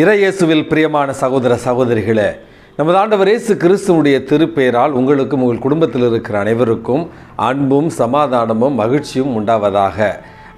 இறையேசுவில் பிரியமான சகோதர சகோதரிகளே நமது ஆண்டவர் இயேசு கிறிஸ்துவனுடைய திருப்பெயரால் உங்களுக்கும் உங்கள் குடும்பத்தில் இருக்கிற அனைவருக்கும் அன்பும் சமாதானமும் மகிழ்ச்சியும் உண்டாவதாக.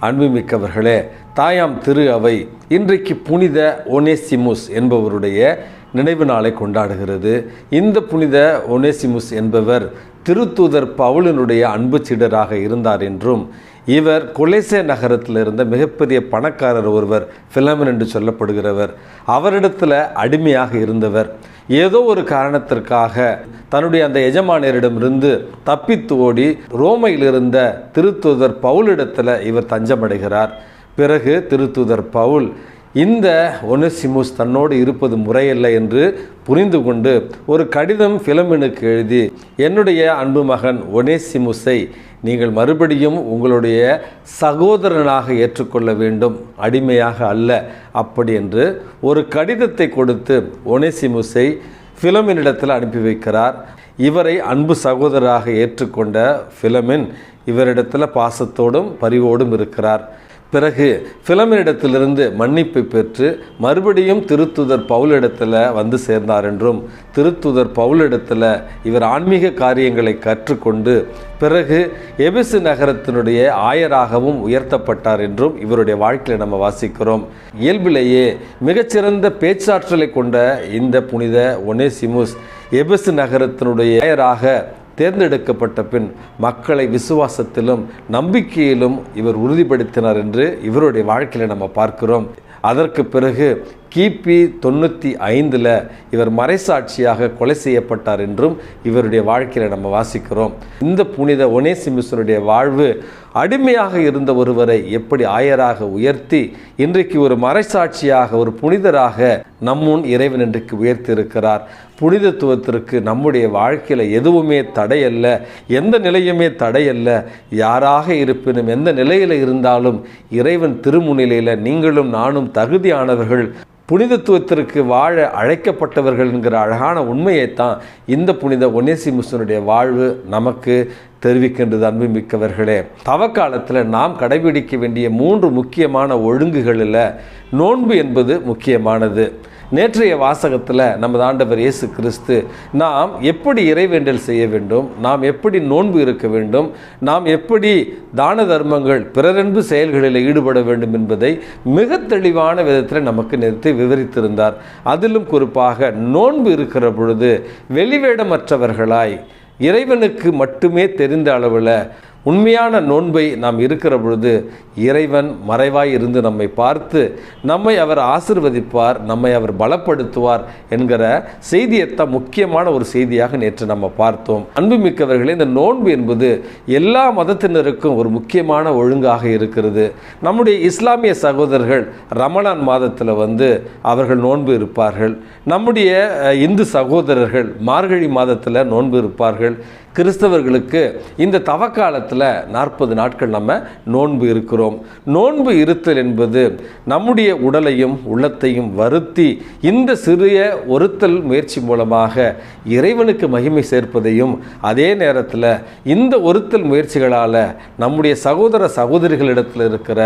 அன்புமிக்கவர்களே தாயாம் திரு அவை இன்றைக்கு புனித ஒனேசிமுஸ் என்பவருடைய நினைவு நாளை கொண்டாடுகிறது. இந்த புனித ஒனேசிமுஸ் என்பவர் திருத்தூதர் பவுலினுடைய அன்பு சீடராக இருந்தார் என்றும் இவர் கொலேசே நகரத்தில் இருந்த மிகப்பெரிய பணக்காரர் ஒருவர் பிலமன் என்று சொல்லப்படுகிறவர். அவரிடத்தில் அடிமையாக இருந்தவர். ஏதோ ஒரு காரணத்திற்காக தன்னுடைய அந்த எஜமானியரிடமிருந்து தப்பித்து ஓடி ரோமையில் இருந்த திருத்தூதர் பவுலிடத்தில் இவர் தஞ்சமடைகிறார். பிறகு திருத்தூதர் பவுல் இந்த ஒனசிமுஸ் தன்னோடு இருப்பது முறையல்ல என்று புரிந்து கொண்டு ஒரு கடிதம் பிலமினுக்கு எழுதி என்னுடைய அன்பு மகன் ஒனேசிமுஸை நீங்கள் மறுபடியும் உங்களுடைய சகோதரனாக ஏற்றுக்கொள்ள வேண்டும். அடிமையாக அல்ல. அப்படி என்று ஒரு கடிதத்தை கொடுத்து ஒனேசிமுஸை பிலமினிடத்தில் அனுப்பி வைக்கிறார். இவரை அன்பு சகோதரராக ஏற்றுக்கொண்ட பிலமின் இவரிடத்தில் பாசத்தோடும் பரிவோடும் இருக்கிறார். பிறகு பிலமினிடத்திலிருந்து மன்னிப்பு பெற்று மறுபடியும் திருத்துதர் பவுலிடத்தில் வந்து சேர்ந்தார் என்றும் திருத்துதர் பவுலிடத்தில் இவர் ஆன்மீக காரியங்களை கற்றுக்கொண்டு பிறகு எபிசு நகரத்தினுடைய ஆயராகவும் உயர்த்தப்பட்டார் என்றும் இவருடைய வாழ்க்கையில் நம்ம வாசிக்கிறோம். இயல்பிலேயே மிகச்சிறந்த பேச்சாற்றலை கொண்ட இந்த புனித ஒனேசிமுஸ் எபிசு நகரத்தினுடைய ஆயராக தேர்ந்தெடுக்கப்பட்ட பின் மக்களை விசுவாசத்திலும் நம்பிக்கையிலும் இவர் உறுதிப்படுத்தினார் என்று இவருடைய வாழ்க்கையில் நம்ம பார்க்கிறோம். அதற்கு பிறகு கிபி தொண்ணூற்றி ஐந்தில் இவர் மறைசாட்சியாக கொலை செய்யப்பட்டார் என்றும் இவருடைய வாழ்க்கையில் நம்ம வாசிக்கிறோம். இந்த புனித ஒனேசிமிசனுடைய வாழ்வு அடிமையாக இருந்த ஒருவரை எப்படி ஆயராக உயர்த்தி இன்றைக்கு ஒரு மறைசாட்சியாக ஒரு புனிதராக நம்முன் இறைவன் இன்றைக்கு உயர்த்தியிருக்கிறார்? புனிதத்துவத்திற்கு நம்முடைய வாழ்க்கையில் எதுவுமே தடையல்ல. எந்த நிலையுமே தடையல்ல. யாராக இருப்பினும் எந்த நிலையில் இருந்தாலும் இறைவன் திருமுனிலையில் நீங்களும் நானும் தகுதியானவர்கள் புனிதத்துவத்திற்கு வாழ அழைக்கப்பட்டவர்கள் என்கிற அழகான உண்மையைத்தான் இந்த புனித ஒனேசிமுசனுடைய வாழ்வு நமக்கு தெரிவிக்கின்றது அன்புமிக்கவர்களே. தவக்காலத்தில் நாம் கடைபிடிக்க வேண்டிய மூன்று முக்கியமான ஒழுங்குகளில் நோன்பு என்பது முக்கியமானது. நேற்றைய வாசகத்தில் நமது ஆண்டவர் இயேசு கிறிஸ்து நாம் எப்படி இறைவேண்டல் செய்ய வேண்டும் நாம் எப்படி நோன்பு இருக்க வேண்டும் நாம் எப்படி தான தர்மங்கள் பிறரன்பு செயல்களில் ஈடுபட வேண்டும் என்பதை மிக தெளிவான விதத்தில் நமக்கு நிறுத்தி விவரித்திருந்தார். அதிலும் குறிப்பாக நோன்பு இருக்கிற பொழுது வெளிவேடமற்றவர்களாய் இறைவனுக்கு மட்டுமே தெரிந்த அளவில் உண்மையான நோன்பை நாம் இருக்கிற பொழுது இறைவன் மறைவாய் இருந்து நம்மை பார்த்து நம்மை அவர் ஆசிர்வதிப்பார் நம்மை அவர் பலப்படுத்துவார் என்கிற செய்தியைத்தான் முக்கியமான ஒரு செய்தியாக நேற்று நம்ம பார்த்தோம். அன்புமிக்கவர்களே இந்த நோன்பு என்பது எல்லா மதத்தினருக்கும் ஒரு முக்கியமான ஒழுங்காக இருக்கிறது. நம்முடைய இஸ்லாமிய சகோதரர்கள் ரமலான் மாதத்தில் வந்து அவர்கள் நோன்பு இருப்பார்கள். நம்முடைய இந்து சகோதரர்கள் மார்கழி மாதத்தில் நோன்பு இருப்பார்கள். கிறிஸ்தவர்களுக்கு இந்த தவக்காலத்தில் நாற்பது நாட்கள் நம்ம நோன்பு இருக்கிறோம். நோன்பு இருத்தல் என்பது நம்முடைய உடலையும் உள்ளத்தையும் வருத்தி இந்த சிறிய ஒருத்தல் முயற்சி மூலமாக இறைவனுக்கு மகிமை சேர்ப்பதையும் அதே நேரத்தில் இந்த ஒருத்தல் முயற்சிகளால் நம்முடைய சகோதர சகோதரிகளிடத்தில் இருக்கிற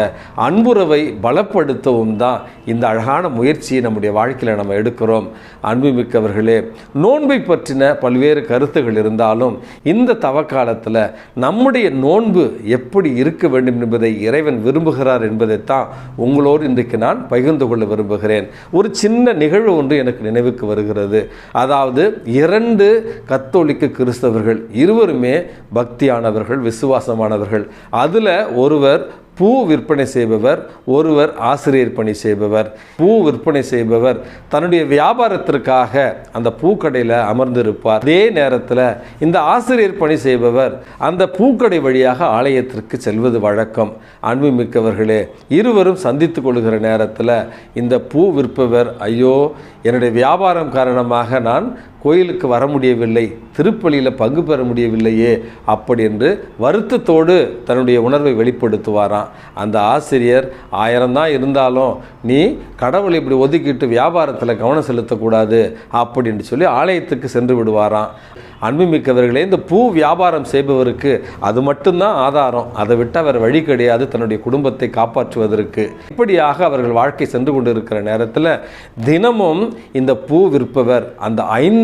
அன்புறவை பலப்படுத்தவும் தான் இந்த அழகான முயற்சியை நம்முடைய வாழ்க்கையில் நம்ம எடுக்கிறோம். அன்புமிக்கவர்களே நோன்பை பற்றின பல்வேறு கருத்துகள் இருந்தாலும் இந்த தவக்காலத்தில் நம்முடைய நோன்பு எப்படி இருக்க வேண்டும் என்பதை இறைவன் விரும்புகிறார் என்பதைத்தான் உங்களோடு இன்றைக்கு நான் பகிர்ந்து கொள்ள விரும்புகிறேன். ஒரு சின்ன நிகழ்வு ஒன்று எனக்கு நினைவுக்கு வருகிறது. அதாவது இரண்டு கத்தோலிக்க கிறிஸ்தவர்கள் இருவருமே பக்தியானவர்கள் விசுவாசமானவர்கள். அதில் ஒருவர் பூ விற்பனை செய்பவர் ஒருவர் ஆசிரியர் பணி செய்பவர். பூ விற்பனை செய்பவர் தன்னுடைய வியாபாரத்திற்காக அந்த பூக்கடையில் அமர்ந்திருப்பார். அதே நேரத்தில் இந்த ஆசிரியர் பணி செய்பவர் அந்த பூக்கடை வழியாக ஆலயத்திற்கு செல்வது வழக்கம். அன்புமிக்கவர்களே இருவரும் சந்தித்து கொள்கிற நேரத்தில் இந்த பூ விற்பவர் ஐயோ என்னுடைய வியாபாரம் காரணமாக நான் கோயிலுக்கு வர முடியவில்லை திருப்பலியில் பங்கு பெற முடியவில்லையே அப்படி என்று வருத்தத்தோடு தன்னுடைய உணர்வை வெளிப்படுத்துவாராம். அந்த ஆசிரியர் ஆயிரம் தான் இருந்தாலும் நீ கடவுளை இப்படி ஒதுக்கிட்டு வியாபாரத்தில் கவனம் செலுத்தக்கூடாது அப்படின்னு சொல்லி ஆலயத்துக்கு சென்று விடுவாராம். அன்புமிக்கவர்களே இந்த பூ வியாபாரம் செய்பவருக்கு அது மட்டும்தான் ஆதாரம். அதை விட்டு அவர் வழி கிடையாது தன்னுடைய குடும்பத்தை காப்பாற்றுவதற்கு. இப்படியாக அவர்கள் வாழ்க்கை சென்று கொண்டிருக்கிற நேரத்தில் தினமும் இந்த பூ விற்பவர். அந்த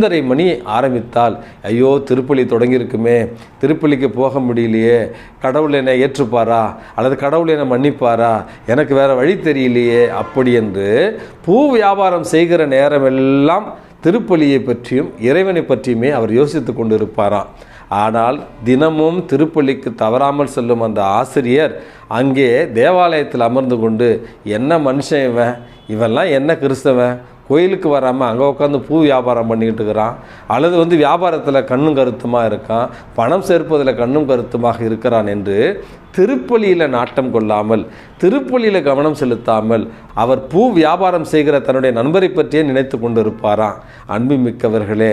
ஐந்தரை மணி ஆரம்பித்தால் ஐயோ திருப்பலி தொடங்கியிருக்குமே திருப்பலிக்கு போக முடியலையே கடவுள் என்னை ஏற்றுப்பாரா அல்லது கடவுள் என்னை மன்னிப்பாரா எனக்கு வேற வழி தெரியலையே அப்படி என்று பூ வியாபாரம் செய்கிற நேரமெல்லாம் திருப்பலியை பற்றியும் இறைவனை பற்றியுமே அவர் யோசித்து கொண்டிருப்பாராம் ஆனால் தினமும் திருப்பள்ளிக்கு தவறாமல் செல்லும் அந்த ஆசிரியர் அங்கே தேவாலயத்தில் அமர்ந்து கொண்டு என்ன மனுஷன் இவன்? இவெல்லாம் என்ன கிறிஸ்தவன்? கோயிலுக்கு வராமல் அங்கே உட்காந்து பூ வியாபாரம் பண்ணிக்கிட்டு இருக்கிறான். அல்லது வந்து வியாபாரத்தில் கண்ணும் கருத்துமாக இருக்கான். பணம் சேர்ப்பதில் கண்ணும் கருத்துமாக இருக்கிறான் என்று திருப்பலியில் நாட்டம் கொள்ளாமல் திருப்பலியில் கவனம் செலுத்தாமல் அவர் பூ வியாபாரம் செய்கிற தன்னுடைய நண்பரை பற்றியே நினைத்து கொண்டிருப்பாராம். அன்பு மிக்கவர்களே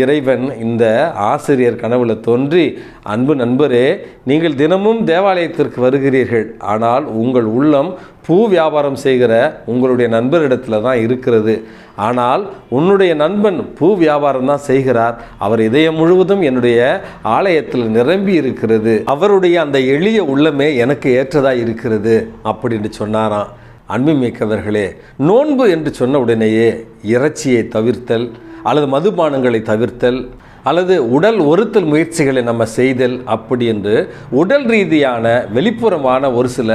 இறைவன் இந்த ஆசிரியர் கனவுல தோன்றி அன்பு நண்பரே நீங்கள் தினமும் தேவாலயத்திற்கு வருகிறீர்கள். ஆனால் உங்கள் உள்ளம் பூ வியாபாரம் செய்கிற உங்களுடைய நண்பரிடத்தில் தான் இருக்கிறது. ஆனால் உன்னுடைய நண்பன் பூ வியாபாரம் தான் செய்கிறார். அவர் இதயம் முழுவதும் என்னுடைய ஆலயத்தில் நிரம்பி இருக்கிறது. அவருடைய அந்த எளிய உள்ளமே எனக்கு ஏற்றதாக இருக்கிறது அப்படின்னு சொன்னாராம். அன்புமிக்கவர்களே நோன்பு என்று சொன்ன உடனேயே இறைச்சியை தவிர்த்தல் அல்லது மதுபானங்களை தவிர்த்தல் அல்லது உடல் ஒருத்தல் முயற்சிகளை நம்ம செய்தல் அப்படி என்று உடல் ரீதியான வெளிப்புறமான ஒரு சில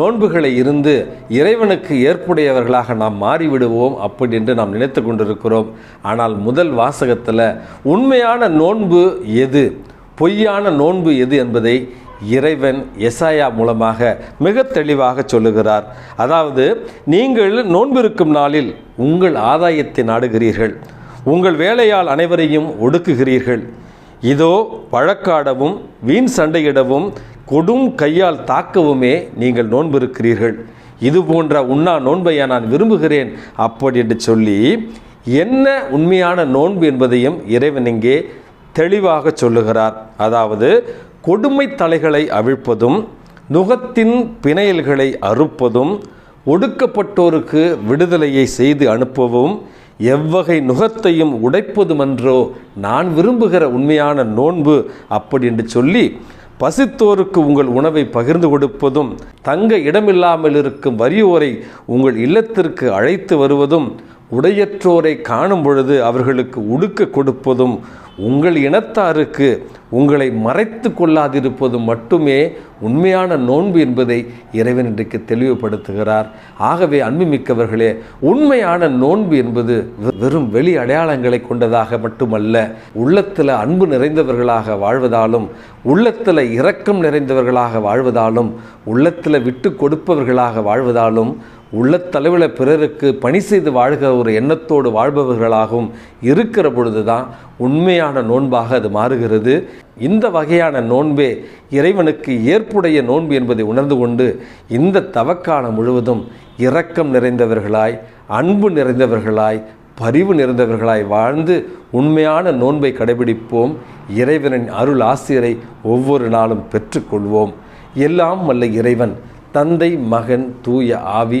நோன்புகளை இருந்து இறைவனுக்கு ஏற்புடையவர்களாக நாம் மாறிவிடுவோம் அப்படி என்று நாம் நினைத்து கொண்டிருக்கிறோம். ஆனால் முதல் வாசகத்தில் உண்மையான நோன்பு எது? பொய்யான நோன்பு எது என்பதை இறைவன் எசாயா மூலமாக மிக தெளிவாக சொல்லுகிறார். அதாவது நீங்கள் நோன்பிருக்கும் நாளில் உங்கள் ஆதாயத்தை நாடுகிறீர்கள். உங்கள் வேலையால் அனைவரையும் ஒடுக்குகிறீர்கள். இதோ பழக்காடவும் வீண் சண்டையிடவும் கொடும் கையால் தாக்கவுமே நீங்கள் நோன்பிருக்கிறீர்கள். இது போன்ற உண்ணா நோன்பையா நான் விரும்புகிறேன் அப்படி என்று சொல்லி என்ன உண்மையான நோன்பு என்பதையும் இறைவன் இங்கே தெளிவாக சொல்லுகிறார். அதாவது கொடுமை தலைகளை அவிழ்ப்பதும் நுகத்தின் பிணையல்களை அறுப்பதும் ஒடுக்கப்பட்டோருக்கு விடுதலையை செய்து அனுப்பவும் எவ்வகை நுகத்தையும் உடைப்பதுமன்றோ நான் விரும்புகிற உண்மையான நோன்பு அப்படி என்று சொல்லி பசித்தோருக்கு உங்கள் உணவை பகிர்ந்து கொடுப்பதும் தங்க இடமில்லாமல் இருக்கும் வறியோரை உங்கள் இல்லத்திற்கு அழைத்து வருவதும் உடையற்றோரை காணும் பொழுது அவர்களுக்கு உடுக்க கொடுப்பதும் உங்கள் இனத்தாருக்கு உங்களை மறைத்து கொள்ளாதிருப்பது மட்டுமே உண்மையான நோன்பு என்பதை இறைவன் இன்றைக்கு தெளிவுபடுத்துகிறார். ஆகவே அன்புமிக்கவர்களே உண்மையான நோன்பு என்பது வெறும் வெளி அடையாளங்களை கொண்டதாக மட்டுமல்ல உள்ளத்தில் அன்பு நிறைந்தவர்களாக வாழ்வதாலும் உள்ளத்தில் இரக்கம் நிறைந்தவர்களாக வாழ்வதாலும் உள்ளத்தில் விட்டு கொடுப்பவர்களாக வாழ்வதாலும் உள்ளத்தளவில் பிறருக்கு பணி செய்து வாழ்கிற ஒரு எண்ணத்தோடு வாழ்பவர்களாகவும் இருக்கிற பொழுதுதான் உண்மையான நோன்பாக அது மாறுகிறது. இந்த வகையான நோன்பே இறைவனுக்கு ஏற்புடைய நோன்பு என்பதை உணர்ந்து கொண்டு இந்த தவக்காலம் முழுவதும் இரக்கம் நிறைந்தவர்களாய் அன்பு நிறைந்தவர்களாய் பரிவு நிறைந்தவர்களாய் வாழ்ந்து உண்மையான நோன்பை கடைபிடிப்போம். இறைவனின் அருள் ஆசிரியரை ஒவ்வொரு நாளும் பெற்றுக்கொள்வோம். எல்லாம் வல்ல இறைவன் தந்தை மகன் தூய ஆவி